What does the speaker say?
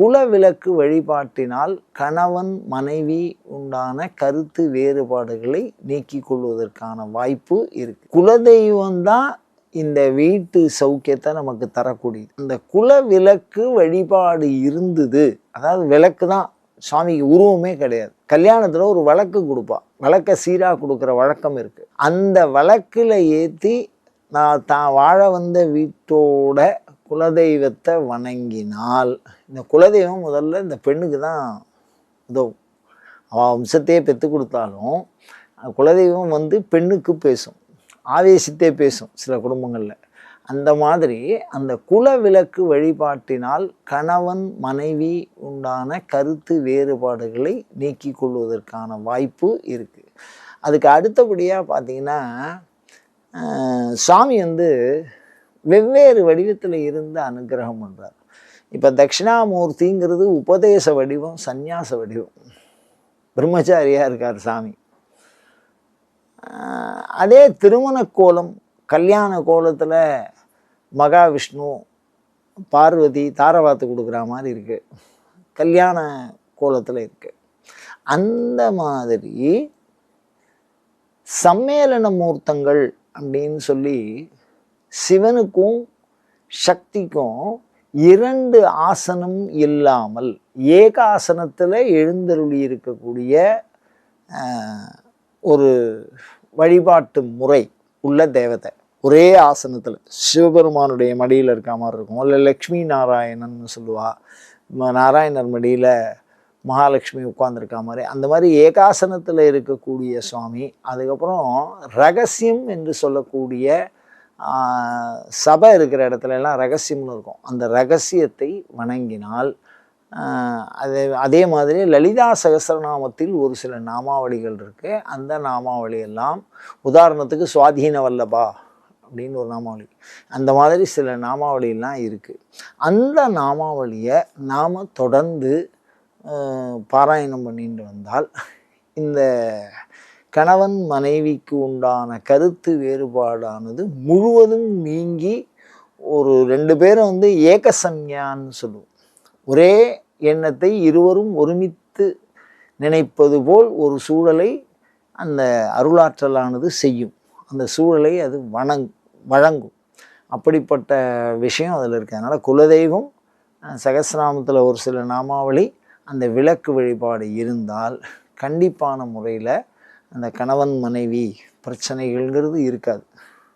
குல விளக்கு வழிபாட்டினால் கணவன் மனைவி உண்டான கருத்து வேறுபாடுகளை நீக்கிக் கொள்வதற்கான வாய்ப்பு இருக்கு. குலதெய்வம் தான் இந்த வீட்டு சௌக்கியத்தை நமக்கு தரக்கூடியது அந்த குல விளக்கு வழிபாடு இருந்தது. அதாவது விளக்கு தான் சுவாமிக்கு உருவமே கிடையாது. கல்யாணத்தில் ஒரு விளக்கு கொடுப்பா. விளக்கை சீராக கொடுக்குற வழக்கம் இருக்குது அந்த விளக்கில் ஏற்றி நான் தான் வாழ வந்த வீட்டோட குலதெய்வத்தை வணங்கினால் இந்த குலதெய்வம் முதல்ல இந்த பெண்ணுக்கு தான் உதவும் அவள் வம்சத்தையே பெற்று கொடுத்தாலும் குலதெய்வம் வந்து பெண்ணுக்கு பேசும் ஆவேசித்தே பேசும் சில குடும்பங்களில். அந்த மாதிரி அந்த குல விளக்கு வழிபாட்டினால் கணவன் மனைவி உண்டான கருத்து வேறுபாடுகளை நீக்கி கொள்வதற்கான வாய்ப்பு இருக்குது அதுக்கு அடுத்தபடியாக பார்த்திங்கன்னா சாமி வந்து வெவ்வேறு வடிவத்தில் இருந்து அனுகிரகம் பண்ணுறார் இப்போ தட்சிணாமூர்த்திங்கிறது உபதேச வடிவம் சந்நியாச வடிவம். பிரம்மச்சாரியாக இருக்கார் சாமி. அதே திருமண கோலம் கல்யாண கோலத்தில் மகாவிஷ்ணு பார்வதி தாரவாத்து கொடுக்குற மாதிரி இருக்குது கல்யாண கோலத்தில் இருக்குது அந்த மாதிரி சம்மேளன மூர்த்தங்கள் அப்படின்னு சொல்லி சிவனுக்கும் சக்திக்கும் இரண்டு ஆசனம் இல்லாமல் ஏகாசனத்தில் எழுந்தருளி இருக்கக்கூடிய ஒரு வழிபாட்டு முறை உள்ள தேவதை. ஒரே ஆசனத்தில். சிவபெருமானுடைய மடியில் இருக்க மாதிரி இருக்கும். இல்லை லக்ஷ்மி நாராயணன் சொல்லுவா. நாராயணர் மடியில் மகாலட்சுமி உட்கார்ந்துருக்க மாதிரி. அந்த மாதிரி ஏகாசனத்தில் இருக்கக்கூடிய சுவாமி. அதுக்கப்புறம் ரகசியம் என்று சொல்லக்கூடிய சபை இருக்கிற இடத்துல எல்லாம் ரகசியம்னு இருக்கும். அந்த ரகசியத்தை வணங்கினால் அதே அதே மாதிரி லலிதா சகசரநாமத்தில் ஒரு சில நாமாவளிகள் இருக்குது அந்த நாமாவளி எல்லாம் உதாரணத்துக்கு சுவாதீன வல்லபா அப்படின்னு ஒரு நாமாவளி. அந்த மாதிரி சில நாமாவளியெல்லாம் இருக்குது அந்த நாமாவளியை நாம் தொடர்ந்து பாராயணம் பண்ணிட்டு வந்தால் இந்த கணவன் மனைவிக்கு உண்டான கருத்து வேறுபாடானது முழுவதும் நீங்கி ஒரு ரெண்டு பேரும் வந்து ஏகசம்யான்னு சொல்லுவோம். ஒரே எண்ணத்தை இருவரும் ஒருமித்து நினைப்பது போல் ஒரு சூழலை அந்த அருளாற்றலானது செய்யும். அந்த சூழலை அது வணங் வழங்கும். அப்படிப்பட்ட விஷயம் அதில் இருக்குது அதனால் குலதெய்வம் சகசிராமத்தில் ஒரு சில நாமாவளி அந்த விளக்கு வழிபாடு இருந்தால் கண்டிப்பான முறையில் அந்த கணவன் மனைவி பிரச்சனைகள்ங்கிறது இருக்காது.